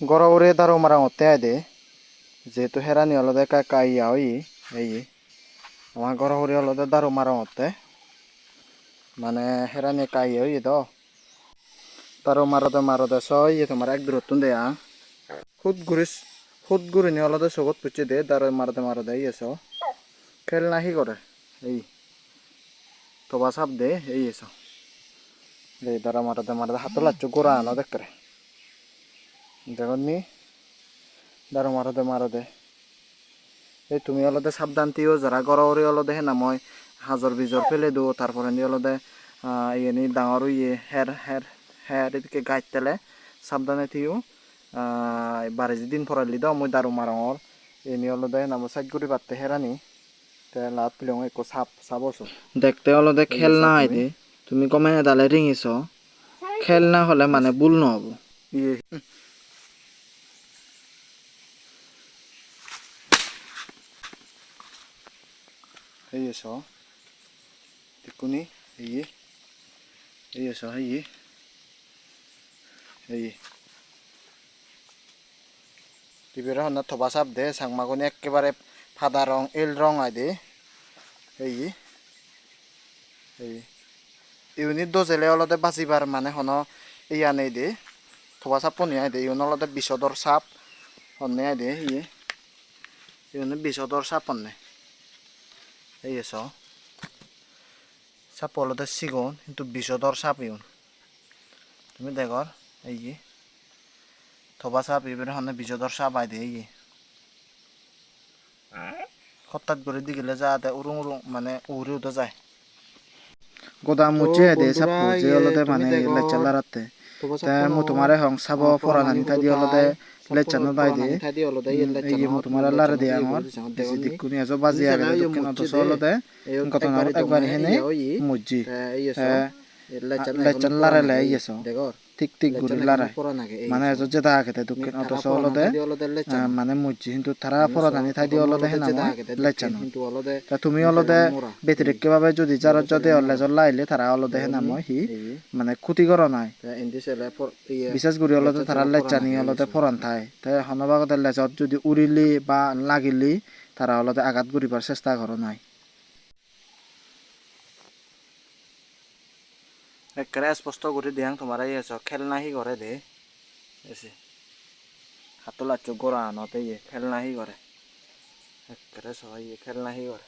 গড়াউরে দারো মারাঙতে আইদে, যেহেতু হেরানি অলদে কাইয়া হই এই, আমার গড়াউরে অলদে দারো মারাঙতে মানে হেরানি কাইয়া হই তো দারো মারদে মারদে সই তোমার এক দূরত্বন দেয়া খুদ ঘুরিস খুদ ঘুরিনি অলদে সগত পুচি দে, দারো মারদে মারদে এই এসো খেল নাহি করে, এই, তোবা সাপ দে, এই এসো। এই দারা মারদে মারদে হাত লাচ্চু গোড়া আনো দেখরে দেখুন নি। দারো মারদে মারদে এই তুমি অলদে সাবধান তিও যারা গড়াওরি অলদে হে নাময় হাজর বিজর ফেলে দিও তারপরে নি অলদে ইয়ে নি ডাঙর ইয়ে হের হের হের এদিকে গাইত তেলে সাবধানে থিও বারে দিন ফরাইলি দাও মই দারু মারঙর এনি অলদে নাম সাইড করে পারতে হেরানি লাত পিলং একো সাপ সাবছো দেখতে অলদে খেলনা আইদে তুমি? কমে দালে রিঙিছ খেলনা হলে মানে ভুল নহব। ইয়ে। এই এসো দেখুনি এই এই এসো এই এই টিভির হন থবা চাপ দে সাংমাগুনি একেবারে ফাদা রং এল রং আই দে এই এই ইউনিট দজেলে অলতে বাজিবার মানে হন ইয়া নেই দে থবা চাপ পনি আই দে ইউন অলতে বিশদর চাপ হন্নে আই দে ইয়ে ইউনি বিশদর চাপ হন্নে এই এস চাপ অলতে সিগুন কিন্তু বিশদর চাপ ইউন। তুমি দেখর এই থবা চাপ এবারে হনে বিশদর চাপ আই দে এই হঠাৎ করে দিগিলে যাতে উরুং উরুং মানে উড়ি উঠে যায়। গোদা মুচে দে সাপ যে অলতে মানে লেচালারাতে তে মু তোমারে হং সাব ফরানানি থাদি অলতে লেচানো বাই দে। এই মু তোমারে লার দে আমর। দেসি দিকুনি আজো বাজি আগে দক্ষিণ অত সলতে কত না একবার হেনে মুজি লেচান লারে লে ইয়েছো ঠিক ঠিক গুরি লারে মানে এজো যেটা খেতে দক্ষিণ অত সলতে মানে মুজি কিন্তু তারা ফরানানি থাদি অলতে হেনা লেচানো। তা তুমি অলদে ব্যতিরেক্য ভাবে যদি যারা যদি অল্লেজর লাইলে তারা অলদে হেনা মই হি মানে ক্ষতি কর নাই। বিশেষ করে অলদে তারা লেচানি অলদে ফরান থাই। তাই হনবাগতে লেজত যদি উড়িলি বা লাগিলি তারা অলদে আঘাত করিবার চেষ্টা কর নাই। একেবাৰে স্পষ্ট কৰি দিয়াং তোমার এই আছো খেলনা সি করে দে। এসে হাতলা চোখ গোড়া আনতে ইয়ে খেলনা সি করে একেবারে সবাই ইয়ে খেলনা সি করে